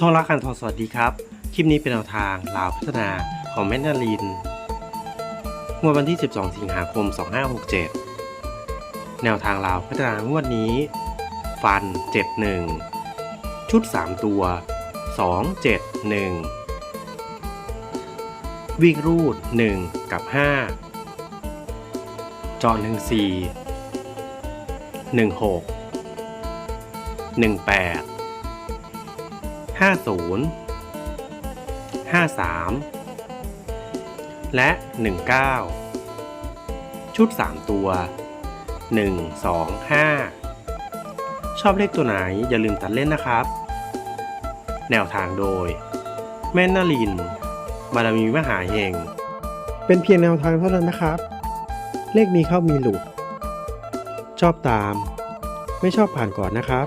ช่องรักการทอสวัสดีครับ คลิปนี้เป็นแนวทางลาวพัฒนาของแมนนาลินงวดวันที่ 12 สิงหาคม 2567 แนวทางลาวพัฒนางวดนี้ ฟัน 71 ชุด 3 ตัว 2 7 1 วิ่งรูด 1 กับ5เจาะ1 4 1 6 1 8ห้าศูนย์ห้าสามและหนึ่งเก้าชุดสามตัวหนึ่งสองห้าชอบเลขตัวไหนอย่าลืมตัดเล่นนะครับ แนวทางโดย แม่นาลิน บารมีมหาเฮง เป็นเพียงแนวทางเท่านั้นนะครับ เลขมีเข้ามีหลุด ชอบตาม ไม่ชอบผ่านก่อนนะครับ